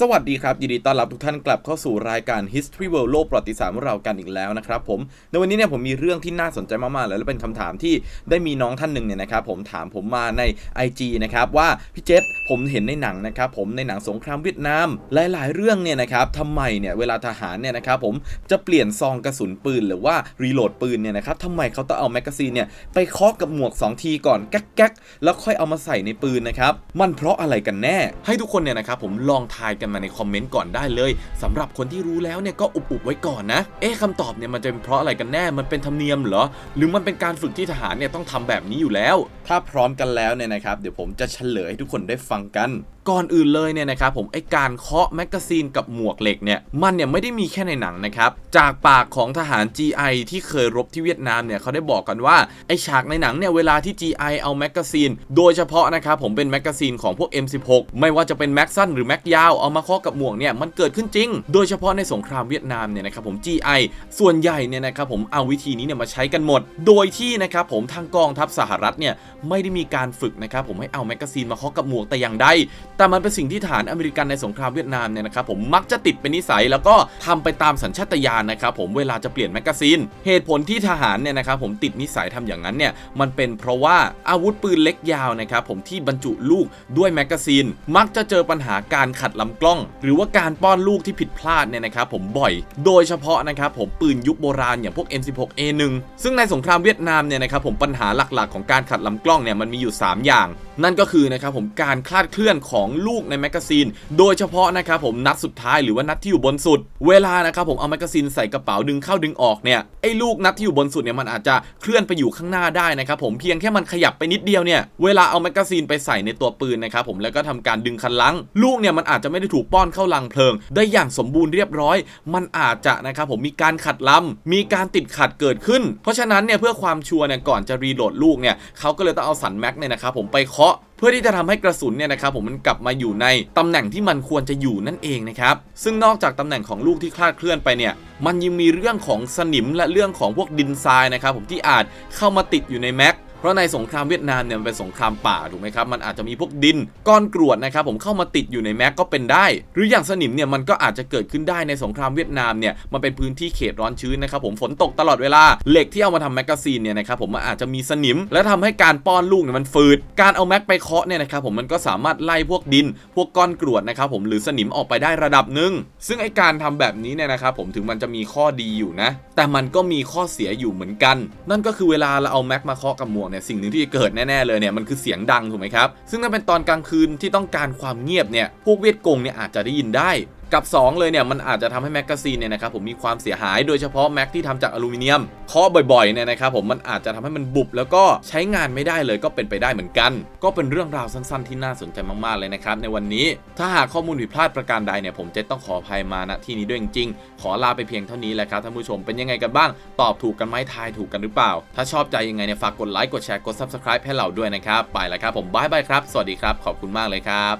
สวัสดีครับ ยินดีต้อนรับทุกท่านกลับเข้าสู่รายการ History World โลกประวัติศาสตร์ของเรากันอีกแล้วนะครับผมในวันนี้เนี่ยผมมีเรื่องที่น่าสนใจมากๆเลยและเป็นคำถามที่ได้มีน้องท่านหนึ่งเนี่ยนะครับผมถามผมมาใน IG นะครับว่าพี่เจษผมเห็นในหนังนะครับผมในหนังสงครามเวียดนามหลาย ๆ เรื่องเนี่ยนะครับทำไมเนี่ยเวลาทหารเนี่ยนะครับผมจะเปลี่ยนซองกระสุนปืนหรือว่ารีโหลดปืนเนี่ยนะครับทำไมเขาต้องเอาแมกกาซีนเนี่ยไปเคาะกับหมวก 2 ทีก่อนแก๊กๆแล้วค่อยเอามาใส่ในปืนนะครับมันเพราะอะไรกันแน่ ให้ทุกคนเนี่ยนะครับผมลองทายกันมาในคอมเมนต์ก่อนได้เลยสำหรับคนที่รู้แล้วเนี่ยก็อุบๆไว้ก่อนนะ เอ๊ะคำตอบเนี่ยมันจะเป็นเพราะอะไรกันแน่ มันเป็นธรรมเนียมเหรอ หรือมันเป็นการฝึกที่ทหารเนี่ยต้องทำแบบนี้อยู่แล้ว ถ้าพร้อมกันแล้วเนี่ยนะครับ เดี๋ยวผมจะเฉลยให้ทุกคนได้ฟังกัน ก่อนอื่นเลยเนี่ยนะครับผมไอการเคาะแมกกาซีนกับหมวกเหล็กเนี่ยมันเนี่ยไม่ได้มีแค่ในหนังนะครับจากปากของทหาร GI ที่เคยรบที่เวียดนามเนี่ยเขาได้บอกกันว่าไอฉากในหนังเนี่ยเวลาที่ GI เอาแมกกาซีนโดยเฉพาะนะครับผมเป็นแมกกาซีนของพวก M16 ไม่ว่าจะเป็นแม็กสั้นหรือแม็กยาวเอามาเคาะกับหมวกเนี่ยมันเกิดขึ้นจริง โดยเฉพาะในสงครามเวียดนามเนี่ยนะครับผม GI ส่วนใหญ่เนี่ยนะครับผมเอาวิธีนี้เนี่ยมาใช้กันหมด โดยที่นะครับผมทางกองทัพสหรัฐเนี่ยไม่ได้มีการฝึกนะครับผมให้เอาแมกกาซีนมาเคาะกับหมวกแต่อย่างใดแต่มันเป็นสิ่งที่ทหารอเมริกันในสงครามเวียดนามเนี่ยนะครับผมมักจะติดเป็นนิสัยแล้วก็ทำไปตามสัญชาตญาณนะครับผมเวลาจะเปลี่ยนแมกกาซีน เหตุผลที่ทหารเนี่ยนะครับผมติดนิสัยทำอย่างนั้นเนี่ยมันเป็นเพราะว่าอาวุธปืนเล็กยาวนะครับผมที่บรรจุลูกด้วยแมกกาซีน มักจะเจอปัญหาการขัดลำกล้อง หรือว่าการป้อนลูกที่ผิดพลาดเนี่ยนะครับผมบ่อย โดยเฉพาะนะครับผมปืนยุคโบราณอย่างพวก M16A1 ซึ่งในสงครามเวียดนามเนี่ยนะครับผมปัญหาหลักๆ ของการขัดลำกล้องเนี่ยมันมีอยู่ 3 อย่าง นั่นก็คือนะครับผมการคลาดเคลื่อนของของลูกในแมกกาซีน โดยเฉพาะนะครับผมนัดสุดท้ายหรือว่านัดที่อยู่บนสุด เวลานะครับผมเอาแมกกาซีนใส่กระเป๋าดึงเข้าดึงออกเนี่ยไอ้ลูกนัดที่อยู่บนสุดเนี่ยมันอาจจะเคลื่อนไปอยู่ข้างหน้าได้นะครับผมเพียงแค่มันขยับไปนิดเดียวเนี่ยเวลาเอาแมกกาซีนไปใส่ในตัวปืนนะครับผมแล้วก็ทำการดึงคันลังลูกเนี่ยมันอาจจะไม่ได้ถูกป้อนเข้าลังเพลิง ได้อย่างสมบูรณ์เรียบร้อย มันอาจจะนะครับผมมีการขัดลำมีการติดขัดเกิดขึ้น เพราะฉะนั้นเนี่ยเพื่อความชัวร์เนี่ยก่อนจะรีโหลดลูกเนี่ยเขาก็เลยต้องเอาสันแม็กเนี่ยนะครับผมไปเคาะเพื่อที่จะทำให้กระสุนเนี่ยนะครับผมมันกลับมาอยู่ในตำแหน่งที่มันควรจะอยู่นั่นเองนะครับซึ่งนอกจากตำแหน่งของลูกที่คลาดเคลื่อนไปเนี่ยมันยังมีเรื่องของสนิมและเรื่องของพวกดินทรายนะครับผมที่อาจเข้ามาติดอยู่ในแม็ก ราะในสงครามเวียดนามเนี่ยมันเป็นสงครามป่าถูกไหมครับมันอาจจะมีพวกดินก้อนกรวดนะครับผมเข้ามาติดอยู่ในแม็กก็เป็นได้ หรืออย่างสนิมเนี่ยมันก็อาจจะเกิดขึ้นได้ในสงครามเวียดนามเนี่ยมันเป็นพื้นที่เขตร้อนชื้นนะครับผมฝนตกตลอดเวลาเหล็กที่เอามาทำแมกกาซีนเนี่ยนะครับผมมันอาจจะมีสนิม และทำให้การป้อนลูกเนี่ยมันฝืดการเอาแม็กไปเคาะเนี่ยนะครับผมมันก็สามารถไล่พวกดิน พวกก้อนกรวดนะครับผมหรือสนิมออกไปได้ระดับหนึ่งซึ่งไอการทำแบบนี้เนี่ยนะครับผมถึงมันจะมีข้อดีอยู่นะ แต่มันก็มีข้อเสียอยู่เหมือนกัน นั่นก็คือเวลาเราเอาแม็กมาเคาะกับหมวกเนี่ยสิ่งหนึ่งที่จะเกิดแน่ๆเลยเนี่ยมันคือเสียงดังถูกไหมครับซึ่งถ้าเป็นตอนกลางคืนที่ต้องการความเงียบเนี่ยพวกเวียดกงเนี่ยอาจจะได้ยินได้ กับ 2 เลยเนี่ยมันอาจจะทำให้แมกกาซีนเนี่ยนะครับผมมีความเสียหายโดยเฉพาะแม็กที่ทำจากอลูมิเนียมเคาะบ่อยๆเนี่ยนะครับผมมันอาจจะทำให้มันบุบแล้วก็ใช้งานไม่ได้เลยก็เป็นไปได้เหมือนกัน ก็เป็นเรื่องราวสั้นๆ ที่น่าสนใจมากๆเลยนะครับในวันนี้ถ้าหากข้อมูลผิดพลาดประการใดเนี่ยผมจะต้องขออภัยมาณที่นี้ด้วยจริงๆขอลาไปเพียงเท่านี้แหละครับท่านผู้ชมเป็นยังไงกันบ้าง ตอบถูกกันไหมทายถูกกันหรือเปล่า ถ้าชอบใจยังไงเนี่ยฝากกดไลค์กดแชร์กด subscribe ให้เราด้วยนะครับไปแล้วครับผมบายบายครับ สวัสดีครับ ขอบคุณมากเลยครับ